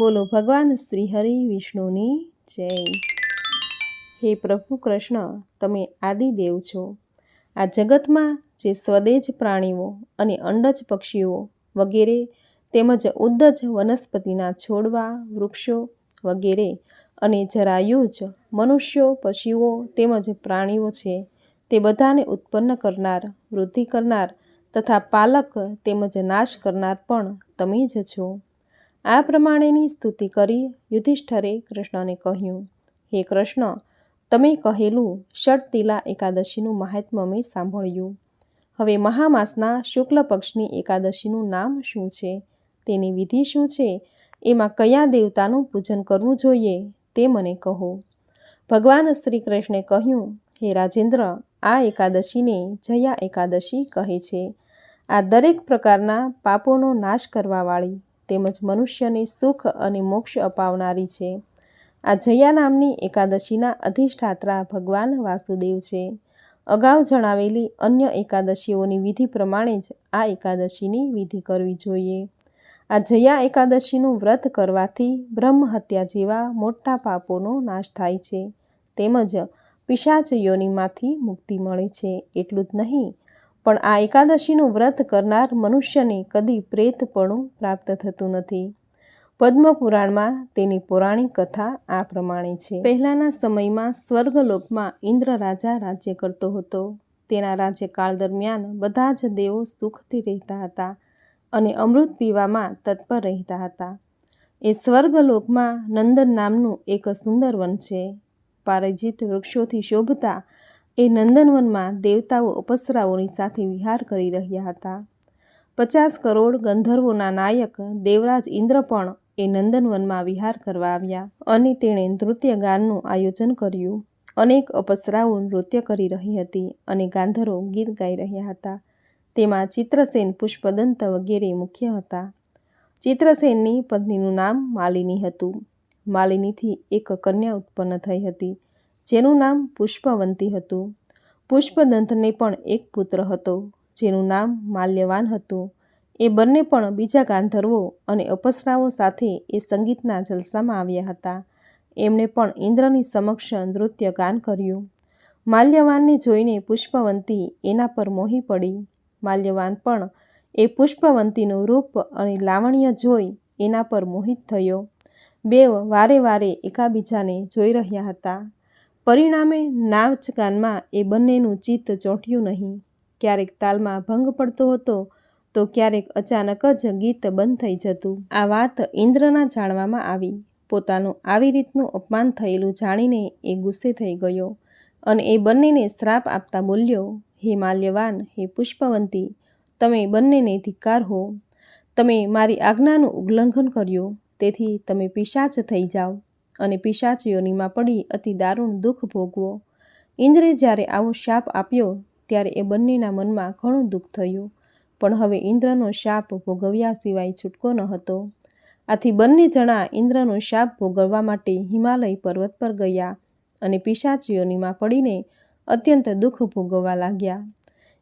બોલો, ભગવાન શ્રી હરિ વિષ્ણુની જય. હે પ્રભુ કૃષ્ણ, તમે આદિદેવ છો. આ જગતમાં જે સ્વદેજ પ્રાણીઓ અને અંડજ પક્ષીઓ વગેરે તેમજ ઉદ્દજ વનસ્પતિના છોડવા, વૃક્ષો વગેરે અને જરાયુજ મનુષ્યો, પશુઓ તેમજ પ્રાણીઓ છે, તે બધાને ઉત્પન્ન કરનાર, વૃદ્ધિ કરનાર તથા પાલક તેમજ નાશ કરનાર પણ તમે જ છો. આ પ્રમાણેની સ્તુતિ કરી યુધિષ્ઠરે કૃષ્ણને કહ્યું, હે કૃષ્ણ, તમે કહેલું ષટતિલા એકાદશીનું મહાત્મ્ય મેં સાંભળ્યું. હવે મહામાસના શુક્લ પક્ષની એકાદશીનું નામ શું છે? તેની વિધિ શું છે? એમાં કયા દેવતાનું પૂજન કરવું જોઈએ તે મને કહો. ભગવાન શ્રી કૃષ્ણે કહ્યું, હે રાજેન્દ્ર, આ એકાદશીને જયા એકાદશી કહે છે. આ દરેક પ્રકારના પાપોનો નાશ કરવાવાળી તેમજ મનુષ્યને સુખ અને મોક્ષ અપાવનારી છે. આ જયા નામની એકાદશીના અધિષ્ઠાત્રા ભગવાન વાસુદેવ છે. અગાઉ જણાવેલી અન્ય એકાદશીઓની વિધિ પ્રમાણે જ આ એકાદશીની વિધિ કરવી જોઈએ. આ જયા એકાદશીનું વ્રત કરવાથી બ્રહ્મહત્યા જેવા મોટા પાપોનો નાશ થાય છે. તેમજ પિશાચ યોનિમાંથી મુક્તિ મળે છે. એટલું જ નહીં પણ આ એકાદશીનું વ્રત કરનાર મનુષ્યને કદી પ્રેતપણું પ્રાપ્ત થતું નથી. પદ્મપુરાણમાં તેની પૌરાણિક કથા આ પ્રમાણે છે. પહેલાંના સમયમાં સ્વર્ગલોકમાં ઇન્દ્ર રાજા રાજ્ય કરતો હતો. તેના રાજ્યકાળ દરમિયાન બધા જ દેવો સુખથી રહેતા હતા અને અમૃત પીવામાં તત્પર રહેતા હતા. એ સ્વર્ગલોકમાં નંદન નામનું એક સુંદર વન છે. પારિજીત વૃક્ષોથી શોભતા એ નંદનવનમાં દેવતાઓ અપસરાઓની સાથે વિહાર કરી રહ્યા હતા. પચાસ કરોડ ગંધર્વોના નાયક દેવરાજ ઇન્દ્ર પણ એ નંદનવનમાં વિહાર કરવા આવ્યા અને તેણે નૃત્ય ગાનનું આયોજન કર્યું. અનેક અપસરાઓ નૃત્ય કરી રહી હતી અને ગાંધર્વો ગીત ગાઈ રહ્યા હતા. તેમાં ચિત્રસેન પુષ્પદંત વગેરે મુખ્ય હતા. ચિત્રસેનની પત્નીનું નામ માલિની હતું. માલિનીથી એક કન્યા ઉત્પન્ન થઈ હતી. જેનું નામ પુષ્પવંતી હતું. પુષ્પદંતને પણ એક પુત્ર હતો, જેનું નામ માલ્યવાન હતું. એ બંને પણ બીજા ગાંધર્વો અને અપસરાઓ સાથે એ સંગીતના જલસામાં આવ્યા હતા. એમણે પણ ઇન્દ્રની સમક્ષ નૃત્ય ગાન કર્યું. માલ્યવાનને જોઈને પુષ્પવંતી એના પર મોહી પડી. માલ્યવાન પણ એ પુષ્પવંતીનું રૂપ અને લાવણ્ય જોઈ એના પર મોહિત થયો. બેવ વારે વારે એકાબીજાને જોઈ રહ્યા હતા. પરિણામે નાચ ગાનમાં એ બંનેનું ચિત્ત ચોંટ્યું નહીં. ક્યારેક તાલમાં ભંગ પડતો હતો, તો ક્યારેક અચાનક જ ગીત બંધ થઈ જતું. આ વાત ઇન્દ્રના જાણવામાં આવી. પોતાનું આવી રીતનું અપમાન થયેલું જાણીને એ ગુસ્સે થઈ ગયો અને એ બંનેને શ્રાપ આપતા બોલ્યો, હે માલ્યવાન, હે પુષ્પવંતી, તમે બંનેને ધિક્કાર હો. તમે મારી આજ્ઞાનું ઉલ્લંઘન કર્યું. તેથી તમે પિશાચ થઈ જાઓ. અને પિશાચીઓનીમાં પડી અતિ દારૂણ દુઃખ ભોગવો. ઇન્દ્રે જ્યારે આવો શાપ આપ્યો, ત્યારે એ બંનેના મનમાં ઘણું દુઃખ થયું. પણ હવે ઇન્દ્રનો શાપ ભોગવ્યા સિવાય છૂટકો ન હતો. આથી બંને જણા ઇન્દ્રનો શાપ ભોગવવા માટે હિમાલય પર્વત પર ગયા અને પિશાચીઓનીમાં પડીને અત્યંત દુઃખ ભોગવવા લાગ્યા.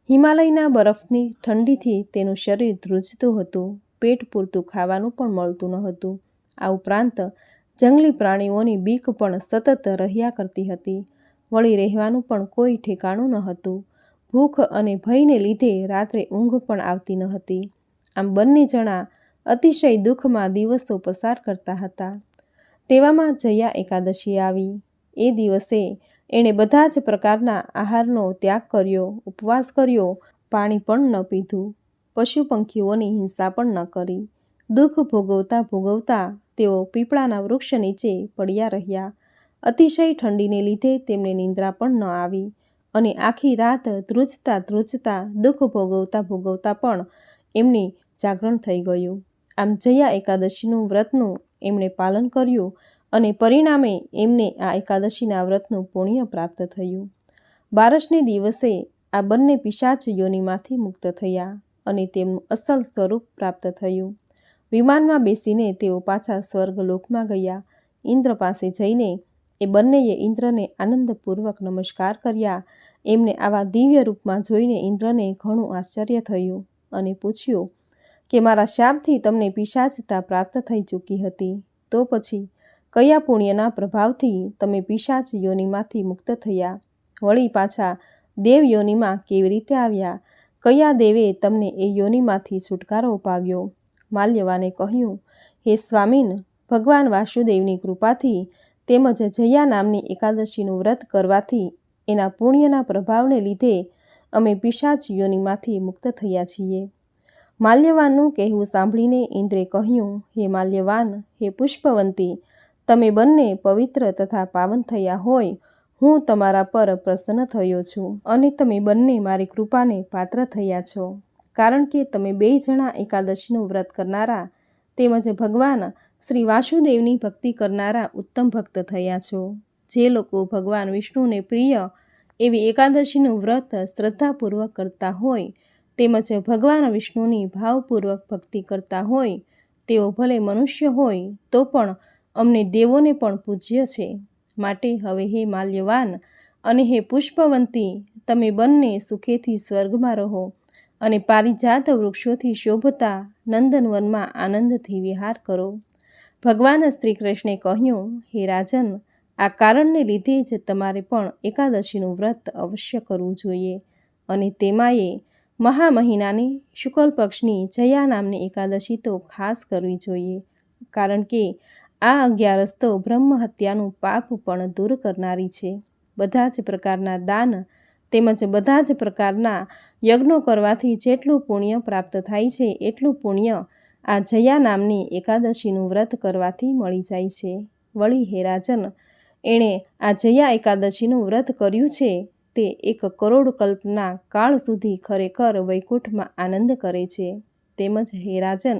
હિમાલયના બરફની ઠંડીથી તેનું શરીર ધ્રુજતું હતું. પેટ પૂરતું ખાવાનું પણ મળતું ન હતું. આ ઉપરાંત જંગલી પ્રાણીઓની બીક પણ સતત રહ્યા કરતી હતી. વળી રહેવાનું પણ કોઈ ઠેકાણું ન હતું ભૂખ અને ભયને લીધે રાત્રે ઊંઘ પણ આવતી ન હતી. આમ બંને જણા અતિશય દુઃખમાં દિવસો પસાર કરતા હતા. તેવામાં જયા એકાદશી આવી. એ દિવસે એણે બધા જ પ્રકારના આહારનો ત્યાગ કર્યો, ઉપવાસ કર્યો, પાણી પણ ન પીધું. પશુ પંખીઓની હિંસા પણ ન કરી. દુઃખ ભોગવતા ભોગવતા તેઓ પીપળાના વૃક્ષ નીચે પડ્યા રહ્યા. અતિશય ઠંડીને લીધે તેમને નિંદ્રા પણ ન આવી અને આખી રાત ધ્રુજતા ધ્રુજતા, દુઃખ ભોગવતા ભોગવતા પણ એમને જાગરણ થઈ ગયું. આમ જયા એકાદશીનું વ્રતનું એમણે પાલન કર્યું અને પરિણામે એમને આ એકાદશીના વ્રતનું પુણ્ય પ્રાપ્ત થયું. બારસને દિવસે આ બંને પિશાચ યોનિમાંથી મુક્ત થયા અને તેમનું અસલ સ્વરૂપ પ્રાપ્ત થયું. વિમાનમાં બેસીને તેઓ પાછા સ્વર્ગલોકમાં ગયા. ઇન્દ્ર પાસે જઈને એ બંનેએ ઇન્દ્રને આનંદપૂર્વક નમસ્કાર કર્યા. એમને આવા દિવ્ય રૂપમાં જોઈને ઇન્દ્રને ઘણું આશ્ચર્ય થયું અને પૂછ્યું કે, મારા શાપથી તમને પિશાચતા પ્રાપ્ત થઈ ચૂકી હતી. તો પછી કયા પુણ્યના પ્રભાવથી તમે પિશાચ યોનિમાંથી મુક્ત થયા? વળી પાછા દેવ યોનિમાં કેવી રીતે આવ્યા? કયા દેવે તમને એ યોનિમાંથી છુટકારો અપાવ્યો? માલ્યવાને કહ્યું, હે સ્વામીન, ભગવાન વાસુદેવની કૃપાથી તેમજ જયા નામની એકાદશીનું વ્રત કરવાથી એના પુણ્યના પ્રભાવને લીધે અમે પિશાચ મુક્ત થયા છીએ. માલ્યવાનનું કહેવું સાંભળીને ઇન્દ્રે કહ્યું, હે માલ્યવાન, હે પુષ્પવંતી, તમે બંને પવિત્ર તથા પાવન થયા હોય, હું તમારા પર પ્રસન્ન થયો છું અને તમે બંને મારી કૃપાને પાત્ર થયા છો. કારણ કે તમે બે જણા એકાદશીનું વ્રત કરનારા તેમજ ભગવાન શ્રી વાસુદેવની ભક્તિ કરનારા ઉત્તમ ભક્ત થયા છો. જે લોકો ભગવાન વિષ્ણુને પ્રિય એવી એકાદશીનું વ્રત શ્રદ્ધાપૂર્વક કરતા હોય તેમજ ભગવાન વિષ્ણુની ભાવપૂર્વક ભક્તિ કરતા હોય, તેઓ ભલે મનુષ્ય હોય તો પણ અમને દેવોને પણ પૂજ્ય છે. માટે હવે હે માલ્યવાન અને હે પુષ્પવંતી, તમે બંને સુખેથી સ્વર્ગમાં રહો. અને પારિજાત વૃક્ષોથી શોભતા નંદનવનમાં આનંદથી વિહાર કરો. ભગવાન શ્રી કૃષ્ણે કહ્યું, હે રાજન, આ કારણને લીધે જ તમારે પણ એકાદશીનું વ્રત અવશ્ય કરવું જોઈએ અને તેમાંયે મહામહિનાની શુક્લ પક્ષની જયા નામની એકાદશી તો ખાસ કરવી જોઈએ, કારણ કે આ અગિયારસ તો બ્રહ્મ હત્યાનું પાપ પણ દૂર કરનારી છે. બધા જ પ્રકારના દાન તેમજ બધા જ પ્રકારના યજ્ઞો કરવાથી જેટલું પુણ્ય પ્રાપ્ત થાય છે, એટલું પુણ્ય આ જયા નામની એકાદશીનું વ્રત કરવાથી મળી જાય છે. વળી હે રાજન, એણે આ જયા એકાદશીનું વ્રત કર્યું છે? તે એક કરોડ કલ્પના કાળ સુધી ખરેખર વૈકુંઠમાં આનંદ કરે છે. તેમજ હે રાજન,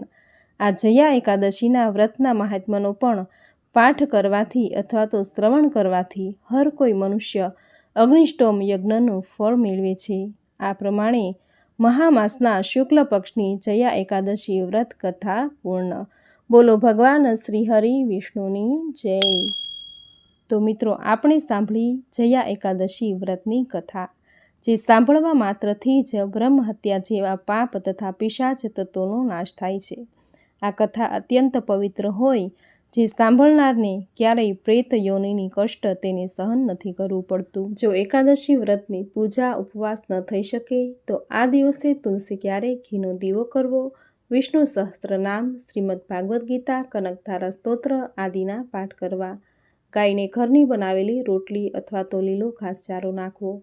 આ જયા એકાદશીના વ્રતના મહાત્માનો પણ પાઠ કરવાથી અથવા તો શ્રવણ કરવાથી હર કોઈ મનુષ્ય અગ્નિષ્ટોમ યજ્ઞનું ફળ મેળવે છે. આ પ્રમાણે મહામાસના શુક્લ પક્ષની જયા એકાદશી વ્રત કથા પૂર્ણ. બોલો ભગવાન શ્રી વિષ્ણુની જય. તો મિત્રો, આપણે સાંભળી જયા એકાદશી વ્રતની કથા, જે સાંભળવા માત્રથી જ બ્રહ્મ હત્યા જેવા પાપ તથા પિશાચ તત્વોનો નાશ થાય છે. આ કથા અત્યંત પવિત્ર હોય જે સાંભળનારને ક્યારેય પ્રેત યોનિની કષ્ટ તેને સહન નથી કરવું પડતું. જો એકાદશી વ્રતની પૂજા ઉપવાસ ન થઈ શકે, તો આ દિવસે તુલસી ક્યારે ઘીનો દીવો કરવો? વિષ્ણુ સહસ્ત્ર નામ, શ્રીમદ ભાગવદ્ ગીતા, કનકધારા સ્તોત્ર આદિના પાઠ કરવા. ગાયને ઘરની બનાવેલી રોટલી અથવા તો લીલો ઘાસચારો નાખવો.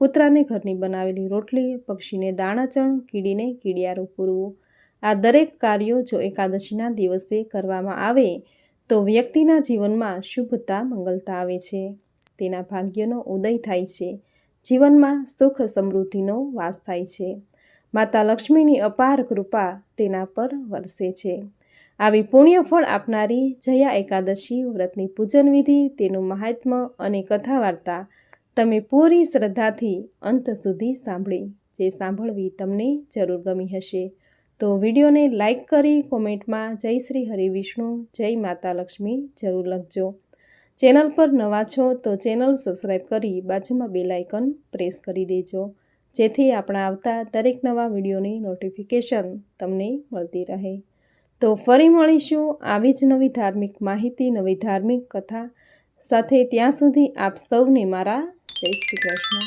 કૂતરાને ઘરની બનાવેલી રોટલી, પક્ષીને દાણાચણ કીડીને કીડિયારો પૂરવું. આ દરેક કાર્યો જો એકાદશીના દિવસે કરવામાં આવે તો વ્યક્તિના જીવનમાં શુભતા, મંગલતા આવે છે. તેના ભાગ્યનો ઉદય થાય છે. જીવનમાં સુખ સમૃદ્ધિનો વાસ થાય છે. માતા લક્ષ્મીની અપાર કૃપા તેના પર વરસે છે. આવી પુણ્યફળ આપનારી જયા એકાદશી, વ્રતની પૂજન વિધિ, તેનું મહાત્મ્ય અને કથા વાર્તા તમે પૂરી શ્રદ્ધાથી અંત સુધી સાંભળી. જે સાંભળવી તમને જરૂર ગમી હશે. તો વિડીયોને લાઇક કરી કોમેન્ટમાં જય શ્રી હરિ વિષ્ણુ, જય માતા લક્ષ્મી જરૂર લખજો. ચેનલ પર નવા છો તો ચેનલ સબસ્ક્રાઈબ કરી બાજુમાં બે લાઇકન પ્રેસ કરી દેજો. જેથી આપણા આવતા દરેક નવા વિડીયોની નોટિફિકેશન તમને મળતી રહે. તો ફરી મળીશું આવી જ નવી ધાર્મિક માહિતી, નવી ધાર્મિક કથા સાથે ત્યાં સુધી આપ સૌને મારા જય શ્રી કૃષ્ણ.